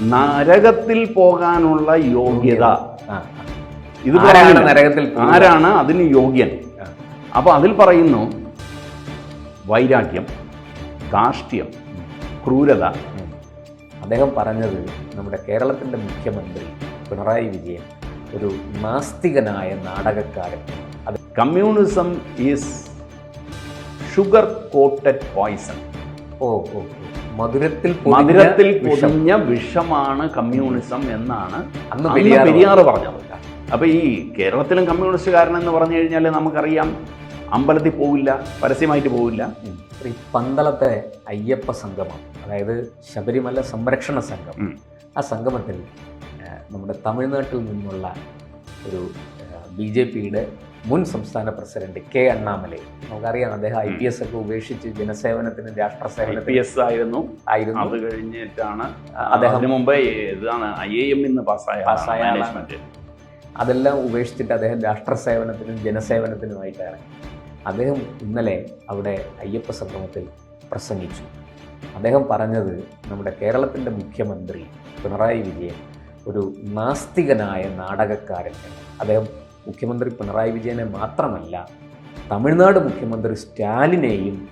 നരകത്തിൽ പോകാനുള്ള യോഗ്യത. ഇത് ആരാണ് നരകത്തിൽ ആരാണ് അതിന് യോഗ്യൻ? അപ്പോൾ അപ്പൊ അതിൽ പറയുന്നു വൈരാഗ്യം കാഷ്ട്യം ക്രൂരത. അദ്ദേഹം പറഞ്ഞത് നമ്മുടെ കേരളത്തിന്റെ മുഖ്യമന്ത്രി പിണറായി വിജയൻ ഒരു നാസ്തികനായ നാടകക്കാരൻ. അത് communism is sugar coated poison. ഓ ഓ ഓ. മധുരത്തിൽ മധുരത്തിൽ. പൊതിഞ്ഞ വിഷമാണ് കമ്മ്യൂണിസം എന്നാണ് അന്ന് പെരിയാർ പറഞ്ഞത് അപ്പൊ ഈ കേരളത്തിലും കമ്മ്യൂണിസ്റ്റുകാരൻ എന്ന് പറഞ്ഞു കഴിഞ്ഞാൽ നമുക്കറിയാം അമ്പലത്തിൽ പോവില്ല പരസ്യമായിട്ട് പോവില്ല. ഈ പന്തളത്തെ അയ്യപ്പ സംഗമം അതായത് ശബരിമല സംരക്ഷണ സംഘം ആ സംഗമത്തിൽ നമ്മുടെ തമിഴ്നാട്ടിൽ നിന്നുള്ള ഒരു ബി ജെ പിയുടെ മുൻ സംസ്ഥാന പ്രസിഡന്റ് കെ അണ്ണാമലൈ. നമുക്കറിയാം അദ്ദേഹം ഐ പി എസ് ഒക്കെ ഉപേക്ഷിച്ച് ജനസേവനത്തിന് രാഷ്ട്ര ഐ പി എസ് ആയിരുന്നു. ആയിരുന്നു. അത് കഴിഞ്ഞിട്ടാണ് അദ്ദേഹം മുമ്പേ ഇതാണ് ഐ എ എം ഇന്ന് പാസ്സായ പാസ്സായ അതെല്ലാം ഉപേക്ഷിച്ചിട്ട് അദ്ദേഹം രാഷ്ട്ര സേവനത്തിനും ജനസേവനത്തിനുമായിട്ടാണ് അദ്ദേഹം ഇന്നലെ അവിടെ അയ്യപ്പ സംഗമത്തിൽ പ്രസംഗിച്ചു. അദ്ദേഹം പറഞ്ഞത് നമ്മുടെ കേരളത്തിന്റെ മുഖ്യമന്ത്രി പിണറായി വിജയൻ ഒരു നാസ്തികനായ നാടകക്കാരൻ. അദ്ദേഹം മുഖ്യമന്ത്രി പിണറായി വിജയനെ മാത്രമല്ല തമിഴ്നാട് മുഖ്യമന്ത്രി സ്റ്റാലിനെയും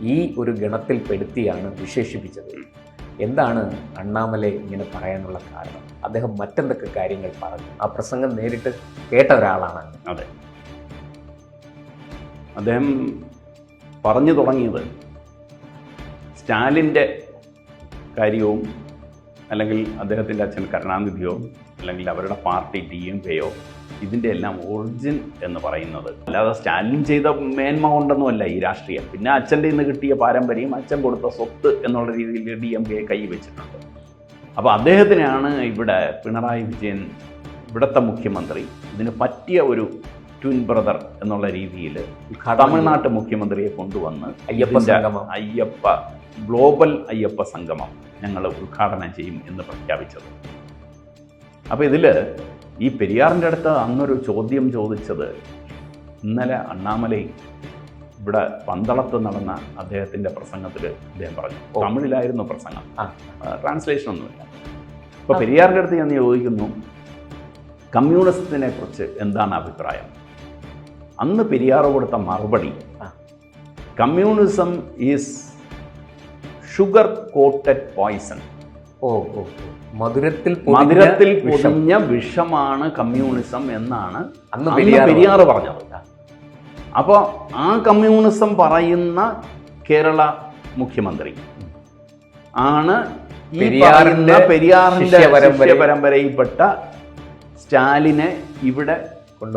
ഈ ഒരു ഗണത്തിൽപ്പെടുത്തിയാണ് വിശേഷിപ്പിച്ചത്. എന്താണ് അണ്ണാമലൈ ഇങ്ങനെ പറയാനുള്ള കാരണം? അദ്ദേഹം മറ്റെന്തൊക്കെ കാര്യങ്ങൾ പറഞ്ഞു? ആ പ്രസംഗം നേരിട്ട് കേട്ട ഒരാളാണ്. അതെ. അദ്ദേഹം പറഞ്ഞു തുടങ്ങിയത് സ്റ്റാലിന്റെ കാര്യവും അല്ലെങ്കിൽ അദ്ദേഹത്തിന്റെ അച്ഛൻ കരുണാനിധിയോ അല്ലെങ്കിൽ അവരുടെ പാർട്ടി ഡി എം കെയോ ഇതിന്റെ എല്ലാം ഒറിജിൻ എന്ന് പറയുന്നത്. അല്ലാതെ സ്റ്റാലിൻ ചെയ്ത മേന്മ കൊണ്ടൊന്നുമല്ല ഈ രാഷ്ട്രീയം. പിന്നെ അച്ഛന്റെ നിന്ന് കിട്ടിയ പാരമ്പര്യം അച്ഛൻ കൊടുത്ത സ്വത്ത് എന്നുള്ള രീതിയിൽ ഡി എം കെ കൈ വെച്ചിട്ടുണ്ട്. അപ്പോൾ അദ്ദേഹത്തിനാണ് ഇവിടെ പിണറായി വിജയൻ ഇവിടുത്തെ മുഖ്യമന്ത്രി ഇതിന് പറ്റിയ ഒരു ട്വിൻ ബ്രദർ എന്നുള്ള രീതിയിൽ തമിഴ്നാട്ട് മുഖ്യമന്ത്രിയെ കൊണ്ടുവന്ന് അയ്യപ്പ സംഗമം. അയ്യപ്പ ഗ്ലോബൽ അയ്യപ്പ സംഗമം ഞങ്ങൾ ഉദ്ഘാടനം ചെയ്യും എന്ന് പ്രഖ്യാപിച്ചത്. അപ്പോൾ ഇതിൽ ഈ പെരിയാറിന്റെ അടുത്ത് അന്നൊരു ചോദ്യം ചോദിച്ചത് ഇന്നലെ അണ്ണാമലൈ ഇവിടെ പന്തളത്ത് നടന്ന അദ്ദേഹത്തിന്റെ പ്രസംഗത്തിൽ അദ്ദേഹം പറഞ്ഞു. തമിഴിലായിരുന്നു പ്രസംഗം. ട്രാൻസ്ലേഷൻ ഒന്നുമില്ല. അപ്പോൾ. പെരിയാറിന്റെ അടുത്ത് ഞാൻ ചോദിക്കുന്നു കമ്മ്യൂണിസത്തിനെ കുറിച്ച് എന്താണ് അഭിപ്രായം? അന്ന് പെരിയാർ കൊടുത്ത മറുപടി communism is sugar coated poison. ഓ ഓ. മധുരത്തിൽ മധുരത്തിൽ. പൊതിഞ്ഞ വിഷമാണ് കമ്മ്യൂണിസം എന്നാണ് അന്ന് പെരിയാർ പറഞ്ഞത്. അപ്പോൾ ആ കമ്മ്യൂണിസം പറയുന്ന കേരള മുഖ്യമന്ത്രി ആണ് ഈ പെരിയാറിന്റെ പറയുന്ന പെരിയാറിന്റെ ശിഷ്യപരമ്പര- സ്റ്റാലിനെ ഇവിടെ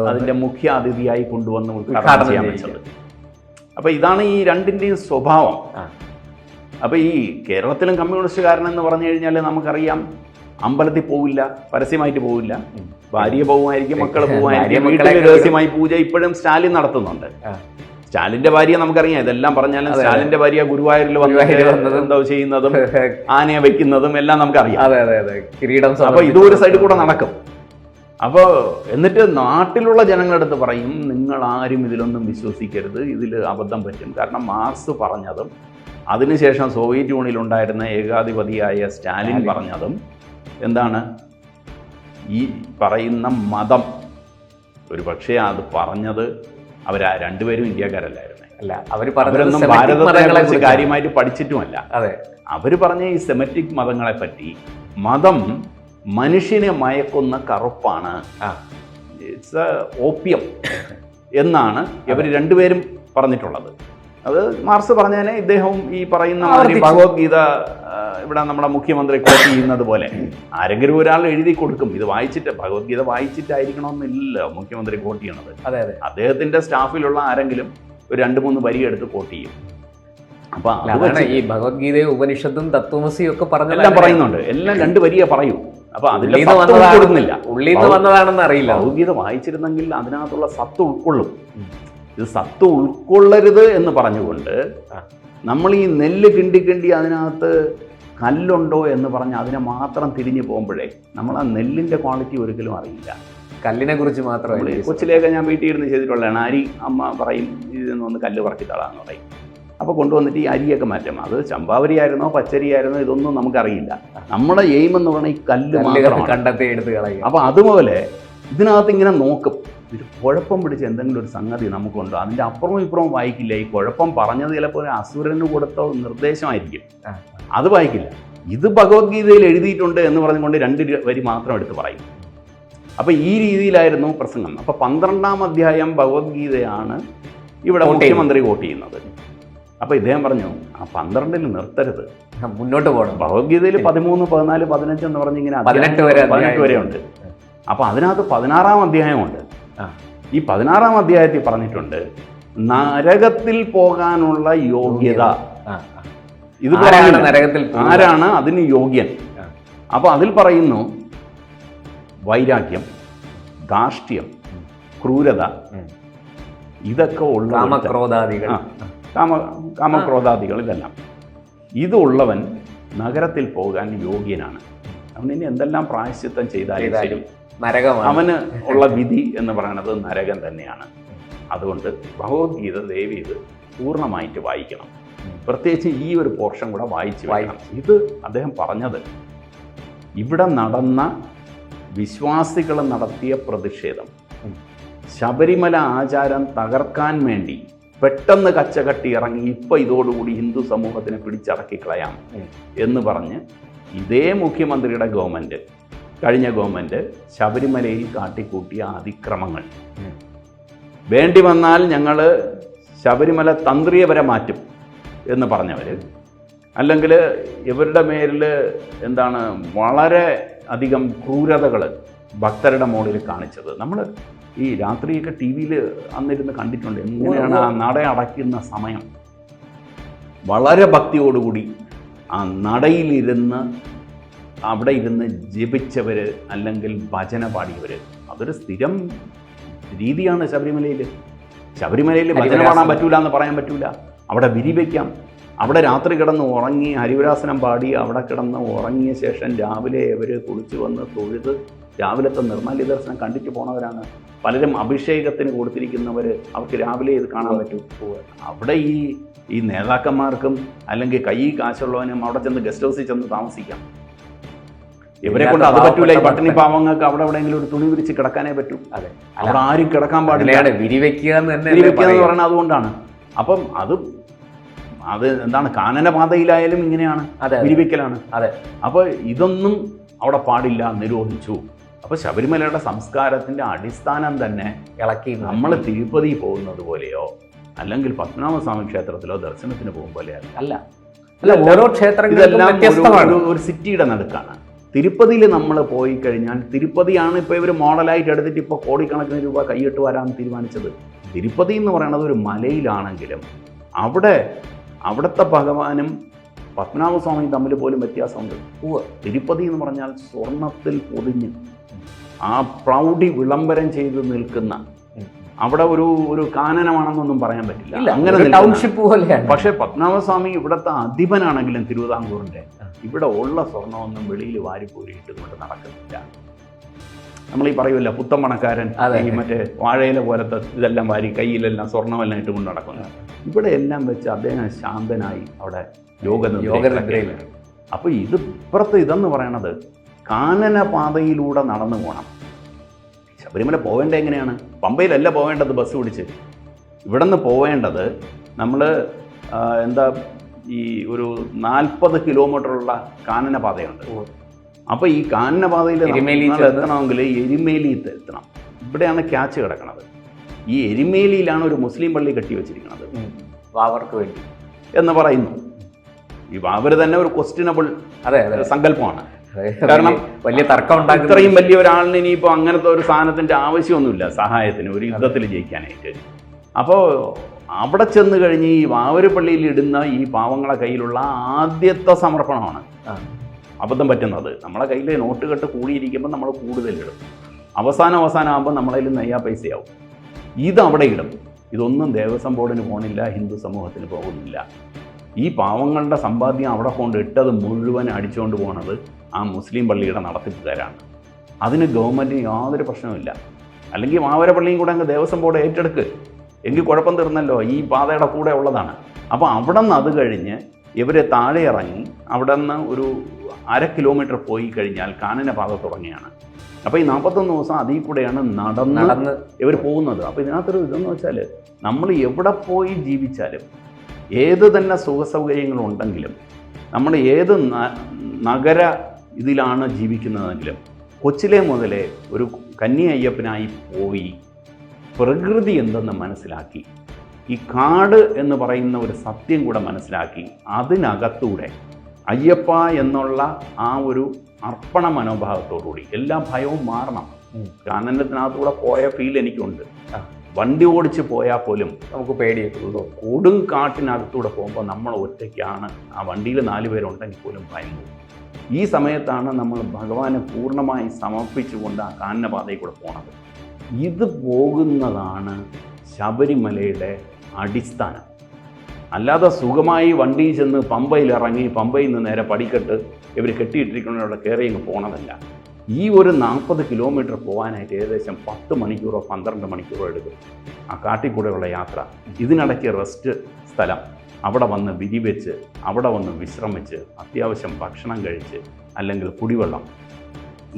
അതിന്റെ മുഖ്യ അതിഥിയായി കൊണ്ടുവന്ന് ഉദ്ഘാടനം ചെയ്യാൻ വെച്ചത്. അപ്പൊ ഇതാണ് ഈ രണ്ടിന്റെയും സ്വഭാവം. അപ്പൊ ഈ കേരളത്തിലും കമ്മ്യൂണിസ്റ്റുകാരൻ എന്ന് പറഞ്ഞു കഴിഞ്ഞാൽ നമുക്കറിയാം അമ്പലത്തിൽ പോവില്ല പരസ്യമായിട്ട് പോവില്ല. ഭാര്യ പോവുമായിരിക്കും മക്കൾ പോവുമായിരിക്കും മക്കളെ വീട്ടിൽ രഹസ്യമായി പൂജ ഇപ്പോഴും സ്റ്റാലിൻ നടത്തുന്നുണ്ട്. സ്റ്റാലിന്റെ ഭാര്യ നമുക്കറിയാം ഇതെല്ലാം പറഞ്ഞാലും. സ്റ്റാലിന്റെ ഭാര്യ ഗുരുവായൂരിൽ വന്നതും. എന്തോ ചെയ്യുന്നതും ആനയെ വെക്കുന്നതും എല്ലാം നമുക്കറിയാം അതെ അതെ അതെ കിരീടം അപ്പൊ ഇത് ഒരു സൈഡിൽ കൂടെ നടക്കും അപ്പോൾ എന്നിട്ട് നാട്ടിലുള്ള ജനങ്ങളുടെ ജനങ്ങളടുത്ത് പറയും നിങ്ങൾ ആരും ഇതിലൊന്നും വിശ്വസിക്കരുത് ഇതിൽ അബദ്ധം പറ്റും കാരണം മാർസ് പറഞ്ഞതും അതിനുശേഷം സോവിയറ്റ് യൂണിയനിൽ ഉണ്ടായിരുന്ന ഏകാധിപതിയായ സ്റ്റാലിൻ. പറഞ്ഞതും എന്താണ്? ഈ പറയുന്ന മതം. ഒരു പക്ഷേ അത് പറഞ്ഞത് അവർ രണ്ടുപേരും ഇന്ത്യക്കാരല്ലായിരുന്നു. അല്ല അവർ പറഞ്ഞൊന്നും ഭാരതത്തെ. കാര്യമായിട്ട് പഠിച്ചിട്ടുമല്ല. അതെ. അവർ പറഞ്ഞ ഈ സെമറ്റിക് മതങ്ങളെ പറ്റി മതം മനുഷ്യനെ മയക്കുന്ന കറുപ്പാണ്. ഇറ്റ്സ് ഓപ്യം എന്നാണ് ഇവർ രണ്ടുപേരും പറഞ്ഞിട്ടുള്ളത്. അത് മാർസ് പറഞ്ഞതിനെ ഇദ്ദേഹവും ഈ പറയുന്ന. ഭഗവത്ഗീത ഇവിടെ നമ്മുടെ മുഖ്യമന്ത്രി കോട്ട് ചെയ്യുന്നത് പോലെ ആരെങ്കിലും ഒരാൾ എഴുതി കൊടുക്കും. ഇത് വായിച്ചിട്ട് ഭഗവത്ഗീത വായിച്ചിട്ടായിരിക്കണമെന്നില്ല മുഖ്യമന്ത്രി കോട്ട് ചെയ്യണത്. അതെ അതെ. അദ്ദേഹത്തിന്റെ സ്റ്റാഫിലുള്ള ആരെങ്കിലും ഒരു രണ്ട് മൂന്ന് വരി എടുത്ത് കോട്ട് ചെയ്യും. അപ്പൊ ഈ ഭഗവത്ഗീതയും ഉപനിഷത്തും തത്വമസിയും ഒക്കെ പറഞ്ഞ എല്ലാം പറയുന്നുണ്ട്. എല്ലാം രണ്ട് വരിയെ പറയൂ. അപ്പൊ അതിലേക്ക്. ഉൾക്കൊള്ളുന്നില്ല ഉള്ളിൽ നിന്ന് വന്നതാണെന്ന് അറിയില്ല. ഭഗവത്ഗീത വായിച്ചിരുന്നെങ്കിൽ അതിനകത്തുള്ള സത്ത് ഉൾക്കൊള്ളും. ഇത് സത്ത് ഉൾക്കൊള്ളരുത് എന്ന് പറഞ്ഞുകൊണ്ട് നമ്മൾ ഈ നെല്ല് കിണ്ടി കിണ്ടി അതിനകത്ത് കല്ലുണ്ടോ എന്ന് പറഞ്ഞ് അതിനെ മാത്രം തിരിഞ്ഞു പോകുമ്പോഴേ നമ്മൾ ആ നെല്ലിന്റെ ക്വാളിറ്റി ഒരിക്കലും അറിയില്ല. കല്ലിനെ കുറിച്ച് മാത്രമല്ല കൊച്ചിലേക്ക് ഞാൻ വീട്ടിൽ ഇരുന്ന് ചെയ്തിട്ടുള്ളതാണ്. അരി അമ്മ പറയും ഇതിൽ നിന്ന് ഒന്ന് കല്ല് പറക്കി തളാന്ന് പറയും. അപ്പോൾ കൊണ്ടുവന്നിട്ട് ഈ അരിയൊക്കെ മാറ്റും അത് ചമ്പാവരി ആയിരുന്നോ പച്ചരി ആയിരുന്നോ ഇതൊന്നും നമുക്കറിയില്ല. നമ്മുടെ എയിം എന്ന് പറഞ്ഞാൽ ഈ കല്ല് കണ്ടെത്തി എടുത്ത് കളയും അപ്പോൾ അതുപോലെ ഇതിനകത്ത് ഇങ്ങനെ നോക്കും. ഒരു കുഴപ്പം പിടിച്ച് എന്തെങ്കിലും ഒരു സംഗതി നമുക്കുണ്ടോ? അതിന്റെ അപ്പുറവും ഇപ്പുറവും വായിക്കില്ല. ഈ കുഴപ്പം പറഞ്ഞത് ചിലപ്പോൾ ഒരു അസുരന് കൊടുത്ത നിർദ്ദേശമായിരിക്കും. അത് വായിക്കില്ല. ഇത് ഭഗവത്ഗീതയിൽ എഴുതിയിട്ടുണ്ട് എന്ന് പറഞ്ഞുകൊണ്ട് രണ്ട് വരി മാത്രം എടുത്ത് പറയും. അപ്പം ഈ രീതിയിലായിരുന്നു പ്രസംഗം. അപ്പം പന്ത്രണ്ടാം അധ്യായം ഭഗവത്ഗീതയാണ് ഇവിടെ മുഖ്യമന്ത്രി വോട്ട് ചെയ്യുന്നത്. അപ്പോൾ ഇദ്ദേഹം പറഞ്ഞു ആ പന്ത്രണ്ടിൽ നിർത്തരുത്. മുന്നോട്ട് പോകണം. ഭഗവത്ഗീതയിൽ പതിമൂന്ന് പതിനാല് പതിനഞ്ച് എന്ന് പറഞ്ഞിങ്ങനെ പതിനെട്ട് വരെ പതിനെട്ട് വരെ ഉണ്ട് അപ്പോൾ അതിനകത്ത് പതിനാറാം അധ്യായമുണ്ട്. ഈ പതിനാറാം അധ്യായത്തിൽ പറഞ്ഞിട്ടുണ്ട് നരകത്തിൽ പോകാനുള്ള യോഗ്യത. ഇത് നരകത്തിൽ ആരാണ്? അതിന് യോഗ്യൻ. അപ്പൊ അപ്പോൾ അതിൽ പറയുന്നു വൈരാഗ്യം ധാർഷ്ട്യം ക്രൂരത ഇതൊക്കെ ഉള്ള കാമക്രോധാദികൾ. കാമ കാമക്രോധാദികൾ ഇതെല്ലാം. ഇതുള്ളവൻ നഗരത്തിൽ പോകാൻ യോഗ്യനാണ്. അവൻ ഇനി എന്തെല്ലാം പ്രായശ്ചിത്തം ചെയ്താലും ശരി. ചെയ്താലും നരകമാണ്. അവന് ഉള്ള വിധി എന്ന് പറയുന്നത് നരകം തന്നെയാണ്. അതുകൊണ്ട് ഭഗവത്ഗീത ദേവി ഇത് പൂർണമായിട്ട് വായിക്കണം. പ്രത്യേകിച്ച് ഈ ഒരു പോർഷൻ കൂടെ വായിച്ച് വായി- വായിക്കണം ഇത് അദ്ദേഹം പറഞ്ഞത് ഇവിടെ നടന്ന വിശ്വാസികൾ നടത്തിയ പ്രതിഷേധം ശബരിമല ആചാരം തകർക്കാൻ വേണ്ടി പെട്ടെന്ന് കച്ചകട്ടി ഇറങ്ങി ഇപ്പം ഇതോടുകൂടി ഹിന്ദു സമൂഹത്തിനെ പിടിച്ചടക്കി കളയാം എന്ന് പറഞ്ഞ് ഇതേ മുഖ്യമന്ത്രിയുടെ ഗവൺമെന്റ് കഴിഞ്ഞ ഗവൺമെന്റ് ശബരിമലയിൽ കാട്ടിക്കൂട്ടിയ അതിക്രമങ്ങൾ. വേണ്ടി വന്നാൽ ഞങ്ങൾ ശബരിമല തന്ത്രിയെ വരെ മാറ്റും എന്ന് പറഞ്ഞവർ അല്ലെങ്കിൽ ഇവരുടെ മേലിൽ എന്താണ് വളരെ അധികം ക്രൂരതകൾ ഭക്തരുടെ മുകളിൽ കാണിച്ചത്. നമ്മൾ ഈ രാത്രിയൊക്കെ ടി വിയിൽ അന്നിരുന്ന് കണ്ടിട്ടുണ്ട് എങ്ങനെയാണ് ആ നട അടയ്ക്കുന്ന സമയം. വളരെ ഭക്തിയോടുകൂടി ആ നടയിലിരുന്ന് അവിടെ ഇരുന്ന് ജപിച്ചവർ അല്ലെങ്കിൽ ഭജന പാടിയവർ അതൊരു സ്ഥിരം രീതിയാണ് ശബരിമലയിൽ ശബരിമലയിൽ ഭജന പാടാൻ പറ്റൂല എന്ന് പറയാൻ പറ്റൂല. അവിടെ വിരിവയ്ക്കാം അവിടെ രാത്രി കിടന്ന് ഉറങ്ങി ഹരിവരാസനം പാടി അവിടെ കിടന്ന് ഉറങ്ങിയ ശേഷം രാവിലെ അവർ കുളിച്ചു വന്ന് തൊഴുത് രാവിലത്തെ നിർമ്മാല്യ ദർശനം കണ്ടിട്ട് പോണവരാണ്. പലരും അഭിഷേകത്തിന് കൊടുത്തിരിക്കുന്നവർ അവർക്ക് രാവിലെ ഇത് കാണാൻ പറ്റും. അവിടെ ഈ ഈ നേതാക്കന്മാർക്കും അല്ലെങ്കിൽ കൈ കാശുള്ളവനും അവിടെ ചെന്ന് ഗസ്റ്റ് ഹൗസിൽ ചെന്ന് താമസിക്കാം. ഇവരെ കൊണ്ട് അത് പറ്റൂല. ഈ പട്ടിണി പാവങ്ങൾക്ക് അവിടെ എവിടെയെങ്കിലും ഒരു തുണി വിരിച്ച് കിടക്കാനേ പറ്റൂ. അതെ. അവിടെ ആരും കിടക്കാൻ പാടില്ല. വിരിവെക്കുക എന്ന് പറയുന്നത് അതുകൊണ്ടാണ്. അപ്പം അത് അത് എന്താണ് കാനനപാതയിലായാലും ഇങ്ങനെയാണ്. വിരിവെക്കലാണ്. അതെ. അപ്പോൾ ഇതൊന്നും അവിടെ പാടില്ല നിരോധിച്ചു. അപ്പോൾ ശബരിമലയുടെ സംസ്കാരത്തിന്റെ അടിസ്ഥാനം തന്നെ ഇളക്കി നമ്മൾ തിരുപ്പതി പോകുന്നത് പോലെയോ അല്ലെങ്കിൽ പത്മനാഭസ്വാമി ക്ഷേത്രത്തിലോ ദർശനത്തിന് പോകും പോലെയല്ല അല്ല. അല്ല. ഓരോ ക്ഷേത്രങ്ങളിലെല്ലാം ഒരു സിറ്റിയുടെ നടുക്കാണ്. തിരുപ്പതിയിൽ നമ്മൾ പോയി കഴിഞ്ഞാൽ തിരുപ്പതിയാണ് ഇപ്പോൾ ഇവർ മോഡലായിട്ട് എടുത്തിട്ട് ഇപ്പോൾ കോടിക്കണക്കിന് രൂപ കൈയിട്ട് വരാൻ തീരുമാനിച്ചത് തിരുപ്പതി എന്ന് പറയുന്നത് ഒരു മലയിലാണെങ്കിലും അവിടെ അവിടുത്തെ ഭഗവാനും പത്മനാഭസ്വാമിയും തമ്മിൽ പോലും വ്യത്യാസമുണ്ട് ഓ തിരുപ്പതി എന്ന് പറഞ്ഞാൽ സ്വർണത്തിൽ പൊതിഞ്ഞ് ആ പ്രൗഢി വിളംബരം ചെയ്ത് നിൽക്കുന്ന. അവിടെ ഒരു ഒരു കാനനമാണെന്നൊന്നും പറയാൻ പറ്റില്ല. അങ്ങനെ ടൗൺഷിപ്പ് പോലെയാണ്. പക്ഷേ പത്മനാഭസ്വാമി ഇവിടുത്തെ അധിപനാണെങ്കിലും തിരുവിതാംകൂറിന്റെ. ഇവിടെ ഉള്ള സ്വർണമൊന്നും വെളിയിൽ വാരിപ്പോരിയിട്ട് കൊണ്ട് നടക്കുന്നില്ല. നമ്മൾ ഈ പറയുമല്ല പുത്തമ്പണക്കാരൻ പണക്കാരൻ ഈ മറ്റേ വാഴയില പോലത്തെ ഇതെല്ലാം വാരി കയ്യിലെല്ലാം സ്വർണമെല്ലാം ഇട്ട് കൊണ്ട് നടക്കുന്നു. ഇവിടെ എല്ലാം വെച്ച് അദ്ദേഹം ശാന്തനായി അവിടെ യോഗ. അപ്പോൾ ഇത് ഇപ്പുറത്ത് ഇതെന്ന് പറയണത് കാനന പാതയിലൂടെ നടന്നു പോകണം ശബരിമല പോവേണ്ടത് എങ്ങനെയാണ്? പമ്പയിലല്ല പോവേണ്ടത് ബസ് പിടിച്ച്. ഇവിടെ നിന്ന് പോവേണ്ടത് നമ്മൾ എന്താ ഈ ഒരു നാൽപ്പത് കിലോമീറ്ററുള്ള കാനനപാതയുണ്ട് അപ്പൊ അപ്പോൾ ഈ കാനനപാതയിൽ എത്തണമെങ്കിൽ എരുമേലി എത്തണം. ഇവിടെയാണ് ക്യാച്ച് കിടക്കുന്നത് ഈ എരുമേലിയിലാണ് ഒരു മുസ്ലിം പള്ളി കെട്ടി വെച്ചിരിക്കുന്നത്. വാവർക്ക് വേണ്ടി. എന്ന് പറയുന്നു. ഈ അവർ തന്നെ ഒരു ക്വസ്റ്റ്യനബിൾ അതെ. സങ്കല്പമാണ്. കാരണം വലിയ- തർക്കം ഉണ്ടാക്കുന്ന ഇത്രയും വലിയ ഒരാളിന് ഇനിയിപ്പോൾ അങ്ങനത്തെ ഒരു സാധനത്തിന്റെ ആവശ്യമൊന്നുമില്ല. സഹായത്തിന് ഒരു യുദ്ധത്തിൽ ജയിക്കാനായിട്ട് അപ്പോൾ അവിടെ ചെന്ന് കഴിഞ്ഞ് ഈ വാവരുപള്ളിയിൽ ഇടുന്ന ഈ പാവങ്ങളെ കയ്യിലുള്ള ആദ്യത്തെ സമർപ്പണമാണ്. അബദ്ധം പറ്റുന്നത്. നമ്മളെ കയ്യിൽ നോട്ട് കെട്ട് കൂടിയിരിക്കുമ്പോൾ നമ്മൾ കൂടുതലിടും അവസാനം അവസാനം ആകുമ്പോൾ നമ്മളതിൽ നെയ്യാ പൈസയാവും. ഇത് അവിടെ ഇടും. ഇതൊന്നും ദേവസ്വം ബോർഡിന് പോകണില്ല ഹിന്ദു സമൂഹത്തിന് പോകുന്നില്ല ഈ പാവങ്ങളുടെ സമ്പാദ്യം അവിടെ കൊണ്ട് ഇട്ടത് മുഴുവൻ അടിച്ചുകൊണ്ട് പോണത് ആ മുസ്ലിം പള്ളിയുടെ നടത്തിപ്പുകാരാണ്. അതിന് ഗവൺമെന്റിന് യാതൊരു പ്രശ്നവുമില്ല അല്ലെങ്കിൽ മാവര പള്ളിയും കൂടെ അങ്ങ് ദേവസ്വം ബോർഡ് ഏറ്റെടുക്ക്. എങ്കിൽ കുഴപ്പം തീർന്നല്ലോ ഈ പാതയുടെ കൂടെ ഉള്ളതാണ്. അപ്പോൾ അവിടെ നിന്ന് അത് കഴിഞ്ഞ് ഇവർ താഴെ ഇറങ്ങി അവിടെ നിന്ന് ഒരു അര കിലോമീറ്റർ പോയി കഴിഞ്ഞാൽ കാനന പാത തുടങ്ങിയാണ്. അപ്പോൾ ഈ നാൽപ്പത്തൊന്ന് ദിവസം അതിൽ കൂടെയാണ് നടന്ന് നടന്ന് ഇവർ പോകുന്നത്. അപ്പോൾ ഇതിനകത്തൊരു ഇതെന്ന് വെച്ചാൽ നമ്മൾ എവിടെ പോയി ജീവിച്ചാലും ഏത് തന്നെ സുഖസൗകര്യങ്ങളുണ്ടെങ്കിലും നമ്മൾ ഏത് നഗര ഇതിലാണ് ജീവിക്കുന്നതെങ്കിലും കൊച്ചിലെ മുതലേ ഒരു കന്നി അയ്യപ്പനായി പോയി പ്രകൃതി എന്തെന്ന് മനസ്സിലാക്കി ഈ കാട് എന്ന് പറയുന്ന ഒരു സത്യം കൂടെ മനസ്സിലാക്കി അതിനകത്തൂടെ അയ്യപ്പ എന്നുള്ള ആ ഒരു അർപ്പണ മനോഭാവത്തോടുകൂടി എല്ലാ ഭയവും മാറണം. കാനനത്തിനകത്തൂടെ പോയ ഫീൽ എനിക്കുണ്ട്. വണ്ടി ഓടിച്ച് പോയാൽ പോലും നമുക്ക് ഉള്ളൂ കൊടും കാട്ടിനകത്തൂടെ പോകുമ്പോൾ നമ്മൾ ഒറ്റയ്ക്കാണ്. ആ വണ്ടിയിൽ നാല് പേരുണ്ടെങ്കിൽ പോലും ഭയം പോകും ഈ സമയത്താണ് നമ്മൾ ഭഗവാനെ പൂർണമായി സമർപ്പിച്ചുകൊണ്ട് ആ കാനനപാതയിൽ കൂടെ പോണത്. ഇത് പോകുന്നതാണ് ശബരിമലയുടെ അടിസ്ഥാനം. അല്ലാതെ സുഖമായി വണ്ടി ചെന്ന് പമ്പയിൽ ഇറങ്ങി പമ്പയിൽ നിന്ന് നേരെ പടിക്കെട്ട് ഇവർ കെട്ടിയിട്ടിരിക്കുന്നവിടെ കയറി അങ്ങ് പോണതല്ല. ഈ ഒരു നാൽപ്പത് കിലോമീറ്റർ പോകാനായിട്ട് ഏകദേശം പത്ത് മണിക്കൂറോ പന്ത്രണ്ട് മണിക്കൂറോ എടുക്കും. ആ കാട്ടിൽ കൂടെയുള്ള യാത്ര. ഇതിനിടയ്ക്ക് റെസ്റ്റ് സ്ഥലം. അവിടെ വന്ന് വിരിവെച്ച് അവിടെ വന്ന് വിശ്രമിച്ച് അത്യാവശ്യം ഭക്ഷണം കഴിച്ച് അല്ലെങ്കിൽ കുടിവെള്ളം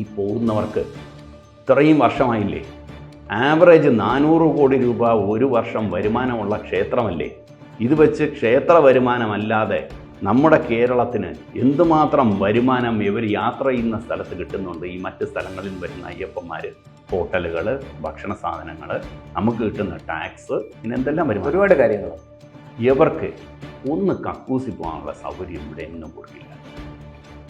ഈ പോകുന്നവർക്ക് ഇത്രയും വർഷമായില്ലേ? ആവറേജ് നാനൂറ് കോടി രൂപ ഒരു വർഷം വരുമാനമുള്ള ക്ഷേത്രമല്ലേ? ഇത് വെച്ച് ക്ഷേത്ര വരുമാനമല്ലാതെ നമ്മുടെ കേരളത്തിന് എന്തുമാത്രം വരുമാനം ഇവർ യാത്ര ചെയ്യുന്ന സ്ഥലത്ത് കിട്ടുന്നുണ്ട്? ഈ മറ്റ് സ്ഥലങ്ങളിൽ വരുന്ന അയ്യപ്പന്മാർ ഹോട്ടലുകൾ ഭക്ഷണ സാധനങ്ങൾ നമുക്ക് കിട്ടുന്ന ടാക്സ് ഇങ്ങനെന്തെല്ലാം വരുമാനം? ഒരുപാട് കാര്യങ്ങൾ ഇവർക്ക് ഒന്ന് കക്കൂസി പോകാനുള്ള സൗകര്യം ഇവിടെ എങ്ങും കൊടുക്കില്ല.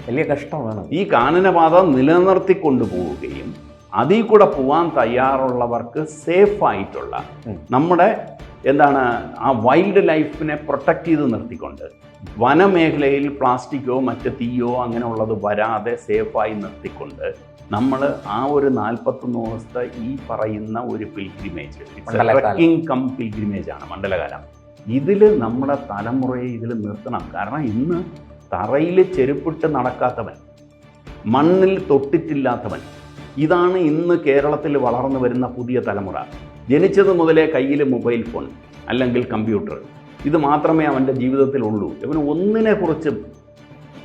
വലിയ കഷ്ടമാണ് ഈ കാനനപാത നിലനിർത്തി പോവുകയും അതിൽ കൂടെ പോവാൻ തയ്യാറുള്ളവർക്ക് സേഫ് ആയിട്ടുള്ള നമ്മുടെ എന്താണ് ആ വൈൽഡ് ലൈഫിനെ പ്രൊട്ടക്റ്റ് ചെയ്ത് നിർത്തിക്കൊണ്ട് വനമേഖലയിൽ പ്ലാസ്റ്റിക്കോ മറ്റ് തീയോ അങ്ങനെയുള്ളത് വരാതെ സേഫായി നിർത്തിക്കൊണ്ട് നമ്മൾ ആ ഒരു നാൽപ്പത്തൊന്ന് ദിവസത്തെ ഈ പറയുന്ന ഒരു പിൽഗ്രിമേജ്. ട്രക്കിംഗ് കം പിൽഗ്രിമേജ് ആണ് മണ്ഡലകാലം. ഇതിൽ നമ്മുടെ തലമുറയെ ഇതിൽ നിർത്തണം. കാരണം ഇന്ന് തറയിൽ ചെരുപ്പിട്ട് നടക്കാത്തവൻ മണ്ണിൽ തൊട്ടിട്ടില്ലാത്തവൻ ഇതാണ് ഇന്ന് കേരളത്തിൽ വളർന്നു വരുന്ന പുതിയ തലമുറ. ജനിച്ചത് മുതലേ കയ്യിൽ മൊബൈൽ ഫോൺ അല്ലെങ്കിൽ കമ്പ്യൂട്ടർ. ഇത് മാത്രമേ അവന്റെ ജീവിതത്തിലുള്ളൂ. ഇവന് ഒന്നിനെക്കുറിച്ചും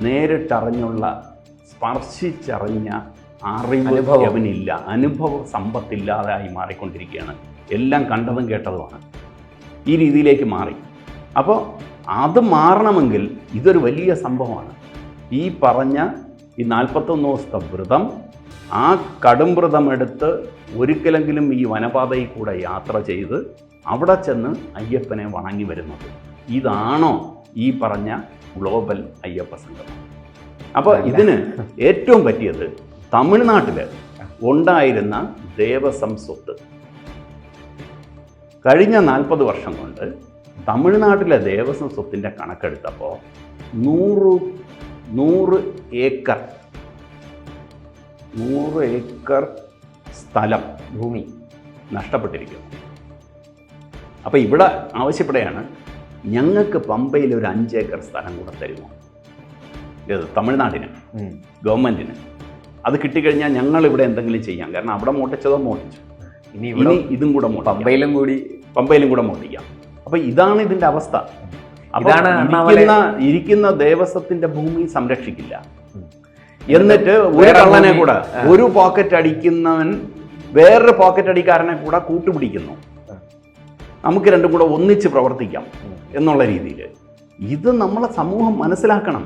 നേരിട്ടറിഞ്ഞുള്ള സ്പർശിച്ചറിഞ്ഞ അറിവ്. അവനില്ല. അനുഭവ സമ്പത്തില്ലാതായി മാറിക്കൊണ്ടിരിക്കുകയാണ്. എല്ലാം കണ്ടതും കേട്ടതുമാണ്. ഈ രീതിയിലേക്ക് മാറി. അപ്പോൾ അത് മാറണമെങ്കിൽ ഇതൊരു വലിയ സംഭവമാണ്. ഈ പറഞ്ഞ ഈ നാൽപ്പത്തൊന്ന് ദിവസത്തെ വ്രതം ആ കടും വ്രതമെടുത്ത് ഒരിക്കലെങ്കിലും ഈ വനപാതയിൽ കൂടെ യാത്ര ചെയ്ത് അവിടെ ചെന്ന് അയ്യപ്പനെ വണങ്ങി വരുന്നത്. ഇതാണോ ഈ പറഞ്ഞ ഗ്ലോബൽ അയ്യപ്പ സംഗമം. അപ്പോൾ ഇതിന് ഏറ്റവും പറ്റിയത് തമിഴ്നാട്ടിൽ ഉണ്ടായിരുന്ന ദേവസ്വം സ്വത്ത്. കഴിഞ്ഞ നാൽപ്പത് വർഷം കൊണ്ട് തമിഴ്നാട്ടിലെ ദേവസ്വം സ്വത്തിന്റെ കണക്കെടുത്തപ്പോൾ നൂറ് നൂറ് ഏക്കർ നൂറ് ഏക്കർ സ്ഥലം ഭൂമി നഷ്ടപ്പെട്ടിരിക്കുന്നു. അപ്പോൾ ഇവിടെ ആവശ്യപ്പെടുകയാണ് ഞങ്ങൾക്ക് പമ്പയിൽ ഒരു അഞ്ച് ഏക്കർ സ്ഥലം കൂടെ തരുമോ? ഇത് തമിഴ്നാടിന്. ഗവൺമെന്റിന് അത് കിട്ടിക്കഴിഞ്ഞാൽ ഞങ്ങൾ ഇവിടെ എന്തെങ്കിലും ചെയ്യാം. കാരണം അവിടെ മോട്ടിച്ചതോ മോട്ടിച്ചു. ഇനി ഇനി ഇതും കൂടെ പമ്പയിലും കൂടി പമ്പയിലും കൂടെ മോട്ടിക്കാം അപ്പൊ ഇതാണ് ഇതിന്റെ അവസ്ഥ. അതാണ് ഇരിക്കുന്ന ഇരിക്കുന്ന ദേവസ്വത്തിന്റെ ഭൂമി സംരക്ഷിക്കില്ല. എന്നിട്ട് ഒരു കള്ളനെ കൂടെ ഒരു പോക്കറ്റ് അടിക്കുന്നവൻ വേറൊരു പോക്കറ്റ് അടിക്കാരനെ കൂടെ കൂട്ടുപിടിക്കുന്നു. നമുക്ക് രണ്ടും കൂടെ ഒന്നിച്ച് പ്രവർത്തിക്കാം എന്നുള്ള രീതിയിൽ. ഇത് നമ്മളെ സമൂഹം മനസ്സിലാക്കണം.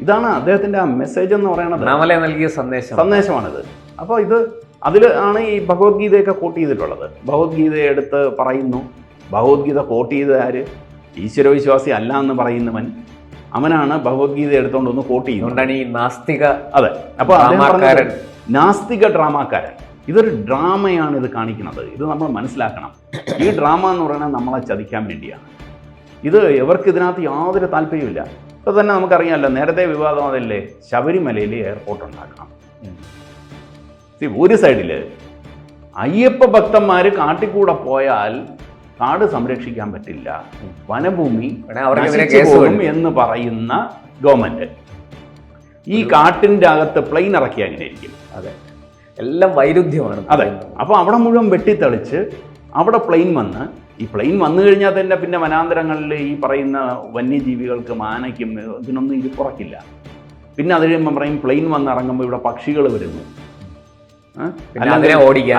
ഇതാണ് അദ്ദേഹത്തിന്റെ ആ മെസ്സേജ് എന്ന് പറയുന്നത് നമ്മളെ നൽകിയ സന്ദേശം. സന്ദേശമാണിത്. അപ്പോൾ ഇത് അതിൽ ആണ് ഈ ഭഗവത്ഗീതയൊക്കെ കോട്ട് ചെയ്തിട്ടുള്ളത്. ഭഗവത്ഗീത എടുത്ത് പറയുന്നു. ഭഗവത്ഗീത കോട്ട് ചെയ്ത ആര്? ഈശ്വരവിശ്വാസി അല്ല എന്ന് പറയുന്നവൻ. അവനാണ് ഭഗവത്ഗീത എടുത്തുകൊണ്ട് ഒന്ന് കോട്ട് ചെയ്യുന്നത്. ഈ നാസ്തിക അതെ. അപ്പോൾ ഡ്രാമാക്കാരൻ. നാസ്തിക ഡ്രാമാക്കാരൻ. ഇതൊരു ഡ്രാമയാണ് ഇത് കാണിക്കുന്നത്. ഇത് നമ്മൾ മനസ്സിലാക്കണം. ഈ ഡ്രാമ എന്ന് പറയുന്നത് നമ്മളെ ചതിക്കാൻ വേണ്ടിയാണ്. ഇത് ഇവർക്ക് ഇതിനകത്ത് യാതൊരു താല്പര്യമില്ല ഇപ്പോൾ തന്നെ നമുക്കറിയാമല്ലോ നേരത്തെ വിവാദം അതല്ലേ? ശബരിമലയിൽ എയർപോർട്ട് ഉണ്ടാക്കണം. ഒരു സൈഡിൽ അയ്യപ്പ ഭക്തന്മാർ കാട്ടിക്കൂടെ പോയാൽ കാട് സംരക്ഷിക്കാൻ പറ്റില്ല. വനഭൂമി എന്ന് പറയുന്ന ഗവൺമെന്റ്. ഈ കാട്ടിന്റെ അകത്ത് പ്ലെയിൻ ഇറക്കി അങ്ങനെ ഇരിക്കും. അതെ. എല്ലാം വൈരുദ്ധ്യമാണ്. അതെ. അപ്പോൾ അവിടെ മുഴുവൻ വെട്ടിത്തെളിച്ച് അവിടെ പ്ലെയിൻ വന്ന് ഈ പ്ലെയിൻ വന്നു കഴിഞ്ഞാൽ തന്നെ പിന്നെ വനാന്തരങ്ങളിൽ ഈ പറയുന്ന വന്യജീവികൾക്ക് മാനയ്ക്കും ഇതിനൊന്നും ഇത് കുറയ്ക്കില്ല പിന്നെ അത് കഴിയുമ്പോൾ പറയും പ്ലെയിൻ വന്നിറങ്ങുമ്പോൾ ഇവിടെ പക്ഷികൾ വരുന്നു.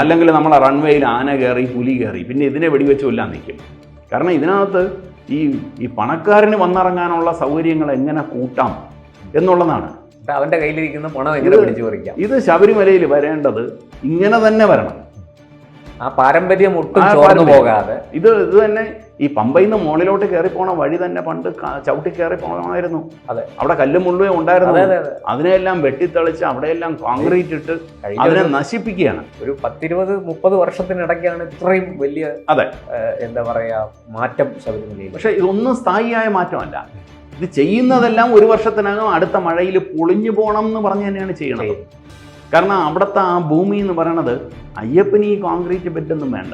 അല്ലെങ്കിൽ നമ്മൾ റൺവേയിൽ ആന കയറി പുലി കയറി. പിന്നെ ഇതിനെ വെടിവെച്ച് കൊല്ലാൻ നിൽക്കും. കാരണം ഇതിനകത്ത് ഈ ഈ പണക്കാരന് വന്നിറങ്ങാനുള്ള സൗകര്യങ്ങൾ എങ്ങനെ കൂട്ടാം എന്നുള്ളതാണ്. അവന്റെ കയ്യിലിരിക്കുന്ന പണം എങ്ങനെ പിടിച്ചു പറിക്കാം? ഇത് ശബരിമലയിൽ വരേണ്ടത് ഇങ്ങനെ തന്നെ വരണം. ആ പാരമ്പര്യം ഒട്ടും ചോർന്നു പോകാതെ. ഇത് ഇത് തന്നെ ഈ പമ്പയിൽ നിന്ന് മുകളിലോട്ട് കയറി പോണ വഴി തന്നെ പണ്ട് ചവിട്ടി കയറി പോകണമായിരുന്നു അതെ. അവിടെ കല്ലും മുള്ളുവേ ഉണ്ടായിരുന്നു. അതെ അതെ അതെ. അതിനെല്ലാം വെട്ടിത്തെളിച്ച് അവിടെയെല്ലാം കോൺക്രീറ്റ് ഇട്ട് അതിനെ നശിപ്പിക്കുകയാണ്. ഒരു പത്തിരുപത് മുപ്പത് വർഷത്തിനിടയ്ക്കാണ് ഇത്രയും വലിയ അതെ. എന്താ പറയാ മാറ്റം ശബരിമലയിൽ. പക്ഷെ ഇതൊന്നും സ്ഥായിയായ മാറ്റമല്ല. ഇത് ചെയ്യുന്നതെല്ലാം ഒരു വർഷത്തിനകം അടുത്ത മഴയിൽ പൊളിഞ്ഞു പോകണം എന്ന് പറഞ്ഞു തന്നെയാണ് ചെയ്യണത്. കാരണം അവിടുത്തെ ആ ഭൂമി എന്ന് പറയണത് അയ്യപ്പന് ഈ കോൺക്രീറ്റ് ബെഡൊന്നും വേണ്ട.